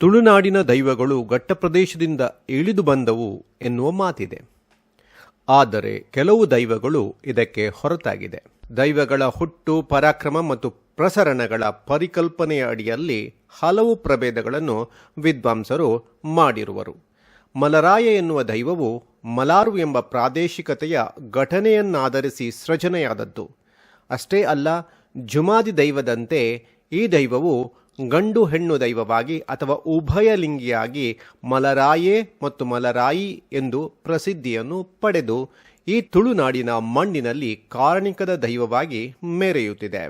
ತುಳುನಾಡಿನ ದೈವಗಳು ಘಟ್ಟಪ್ರದೇಶದಿಂದ ಇಳಿದು ಬಂದವು ಎನ್ನುವ ಮಾತಿದೆ. ಆದರೆ ಕೆಲವು ದೈವಗಳು ಇದಕ್ಕೆ ಹೊರತಾಗಿದೆ. ದೈವಗಳ ಹುಟ್ಟು, ಪರಾಕ್ರಮ ಮತ್ತು ಪ್ರಸರಣಗಳ ಪರಿಕಲ್ಪನೆಯ ಅಡಿಯಲ್ಲಿ ಹಲವು ಪ್ರಭೇದಗಳನ್ನು ವಿದ್ವಾಂಸರು ಮಾಡಿರುವರು. ಮಲರಾಯ ಎನ್ನುವ ದೈವವು ಮಲಾರು ಎಂಬ ಪ್ರಾದೇಶಿಕತೆಯ ಘಟನೆಯನ್ನಾಧರಿಸಿ ಸೃಜನೆಯಾದದ್ದು. ಅಷ್ಟೇ ಅಲ್ಲ, ಜುಮಾದಿ ದೈವದಂತೆ ಈ ದೈವವು ಗಂಡು ಹೆಣ್ಣು ದೈವವಾಗಿ ಅಥವಾ ಉಭಯಲಿಂಗಿಯಾಗಿ ಮಲರಾಯೇ ಮತ್ತು ಮಲರಾಯಿ ಎಂದು ಪ್ರಸಿದ್ಧಿಯನ್ನು ಪಡೆದು ಈ ತುಳುನಾಡಿನ ಮಣ್ಣಿನಲ್ಲಿ ಕಾರಣಿಕದ ದೈವವಾಗಿ ಮೆರೆಯುತ್ತಿದೆ.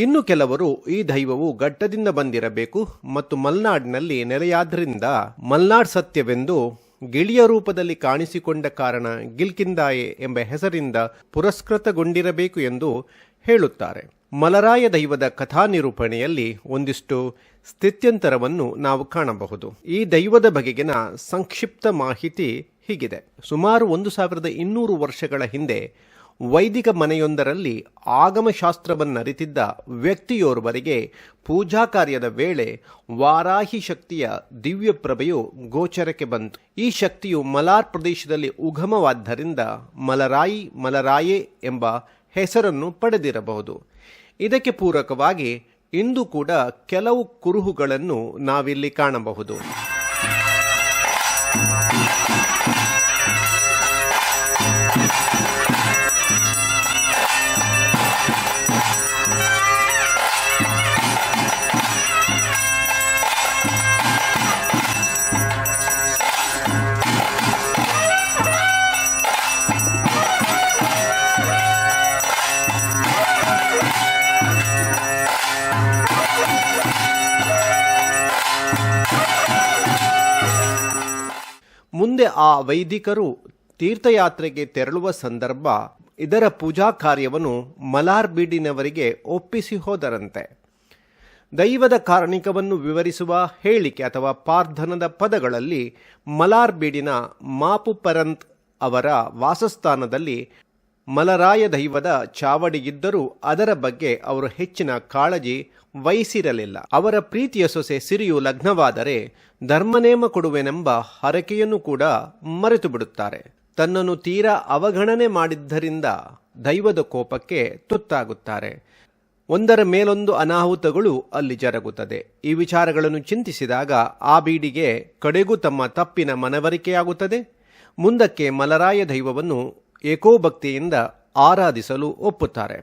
ಇನ್ನು ಕೆಲವರು ಈ ದೈವವು ಘಟ್ಟದಿಂದ ಬಂದಿರಬೇಕು ಮತ್ತು ಮಲ್ನಾಡಿನಲ್ಲಿ ನೆಲೆಯಾದ್ರಿಂದ ಮಲ್ನಾಡ್ ಸತ್ಯವೆಂದು ಗಿಳಿಯ ರೂಪದಲ್ಲಿ ಕಾಣಿಸಿಕೊಂಡ ಕಾರಣ ಗಿಲ್ಕಿಂದಾಯೆ ಎಂಬ ಹೆಸರಿಂದ ಪುರಸ್ಕೃತಗೊಂಡಿರಬೇಕು ಎಂದು ಹೇಳುತ್ತಾರೆ. ಮಲರಾಯ ದೈವದ ಕಥಾ ನಿರೂಪಣೆಯಲ್ಲಿ ಒಂದಿಷ್ಟು ಸ್ಥಿತ್ಯಂತರವನ್ನು ನಾವು ಕಾಣಬಹುದು. ಈ ದೈವದ ಬಗೆಗಿನ ಸಂಕ್ಷಿಪ್ತ ಮಾಹಿತಿ ಹೀಗಿದೆ. ಸುಮಾರು ಒಂದು ಸಾವಿರದ ಇನ್ನೂರು ವರ್ಷಗಳ ಹಿಂದೆ ವೈದಿಕ ಮನೆಯೊಂದರಲ್ಲಿ ಆಗಮಶಾಸ್ತ್ರವನ್ನರಿತಿದ್ದ ವ್ಯಕ್ತಿಯೋರ್ವರಿಗೆ ಪೂಜಾ ಕಾರ್ಯದ ವೇಳೆ ವಾರಾಹಿ ಶಕ್ತಿಯ ದಿವ್ಯ ಪ್ರಭೆಯು ಗೋಚರಕ್ಕೆ ಬಂತು. ಈ ಶಕ್ತಿಯು ಮಲಾರ್ ಪ್ರದೇಶದಲ್ಲಿ ಉಗಮವಾದ್ದರಿಂದ ಮಲರಾಯಿ ಮಲರಾಯೆ ಎಂಬ ಹೆಸರನ್ನು ಪಡೆದಿರಬಹುದು. ಇದಕ್ಕೆ ಪೂರಕವಾಗಿ ಇಂದು ಕೂಡ ಕೆಲವು ಕುರುಹುಗಳನ್ನು ನಾವಿಲ್ಲಿ ಕಾಣಬಹುದು. ಮುಂದೆ ಆ ವೈದಿಕರು ತೀರ್ಥಯಾತ್ರೆಗೆ ತೆರಳುವ ಸಂದರ್ಭ ಇದರ ಪೂಜಾ ಕಾರ್ಯವನ್ನು ಮಲಾರ್ ಬೀಡಿನವರಿಗೆ ಒಪ್ಪಿಸಿ ಹೋದರಂತೆ. ದೈವದ ಕಾರಣಿಕವನ್ನು ವಿವರಿಸುವ ಹೇಳಿಕೆ ಅಥವಾ ಪಾರ್ಧನದ ಪದಗಳಲ್ಲಿ ಮಲಾರ್ ಬೀಡಿನ ಮಾಪು ಪರಂತ್ ಅವರ ವಾಸಸ್ಥಾನದಲ್ಲಿ ಮಲರಾಯ ದೈವದ ಚಾವಡಿಗಿದ್ದರೂ ಅದರ ಬಗ್ಗೆ ಅವರು ಹೆಚ್ಚಿನ ಕಾಳಜಿ ವಹಿಸಿರಲಿಲ್ಲ. ಅವರ ಪ್ರೀತಿಯ ಸೊಸೆ ಸಿರಿಯು ಲಗ್ನವಾದರೆ ಧರ್ಮನೇಮ ಕೊಡುವೆನೆಂಬ ಹರಕೆಯನ್ನು ಕೂಡ ಮರೆತು ಬಿಡುತ್ತಾರೆ ತನ್ನನ್ನು ತೀರಾ ಅವಗಣನೆ ಮಾಡಿದ್ದರಿಂದ ದೈವದ ಕೋಪಕ್ಕೆ ತುತ್ತಾಗುತ್ತಾರೆ. ಒಂದರ ಮೇಲೊಂದು ಅನಾಹುತಗಳು ಅಲ್ಲಿ ಜರುಗುತ್ತದೆ. ಈ ವಿಚಾರಗಳನ್ನು ಚಿಂತಿಸಿದಾಗ ಆ ಬೀಡಿಗೆ ಕಡೆಗೂ ತಮ್ಮ ತಪ್ಪಿನ ಮನವರಿಕೆಯಾಗುತ್ತದೆ. ಮುಂದಕ್ಕೆ ಮಲರಾಯ ದೈವವನ್ನು ಏಕೋಭಕ್ತಿಯಿಂದ ಆರಾಧಿಸಲು ಒಪ್ಪುತ್ತಾರೆ.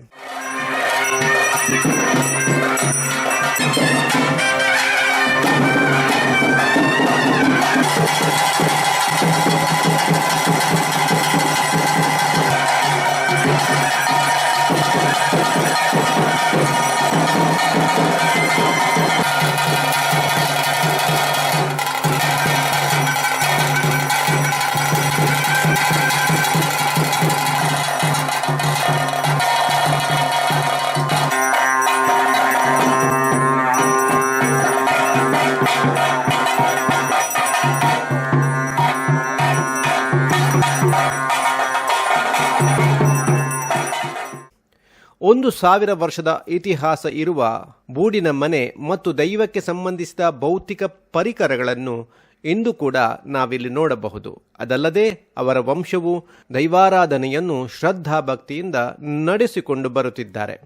ಒಂದು ಸಾವಿರ ವರ್ಷದ ಇತಿಹಾಸ ಇರುವ ಬೂಡಿನ ಮನೆ ಮತ್ತು ದೈವಕ್ಕೆ ಸಂಬಂಧಿಸಿದ ಭೌತಿಕ ಪರಿಕರಗಳನ್ನು ಇಂದು ಕೂಡ ನಾವಿಲ್ಲಿ ನೋಡಬಹುದು. ಅದಲ್ಲದೆ ಅವರ ವಂಶವು ದೈವಾರಾಧನೆಯನ್ನು ಶ್ರದ್ಧಾ ಭಕ್ತಿಯಿಂದ ನಡೆಸಿಕೊಂಡು ಬರುತ್ತಿದ್ದಾರೆ.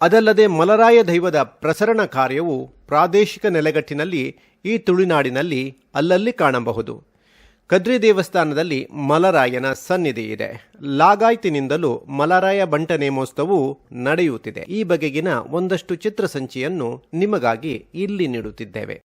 ಅದಲ್ಲದೆ ಮಲರಾಯ ದೈವದ ಪ್ರಸರಣ ಕಾರ್ಯವು ಪ್ರಾದೇಶಿಕ ನೆಲೆಗಟ್ಟಿನಲ್ಲಿ ಈ ತುಳುನಾಡಿನಲ್ಲಿ ಅಲ್ಲಲ್ಲಿ ಕಾಣಬಹುದು. ಕದ್ರಿ ದೇವಸ್ಥಾನದಲ್ಲಿ ಮಲರಾಯನ ಸನ್ನಿಧಿ ಇದೆ ಲಾಗಾಯ್ತಿನಿಂದಲೂ ಮಲರಾಯ ಬಂಟ ನೇಮೋತ್ಸವವು ನಡೆಯುತ್ತಿದೆ. ಈ ಬಗೆಗಿನ ಒಂದಷ್ಟು ಚಿತ್ರಸಂಚಿಯನ್ನು ನಿಮಗಾಗಿ ಇಲ್ಲಿ ನೀಡುತ್ತಿದ್ದೇವೆ.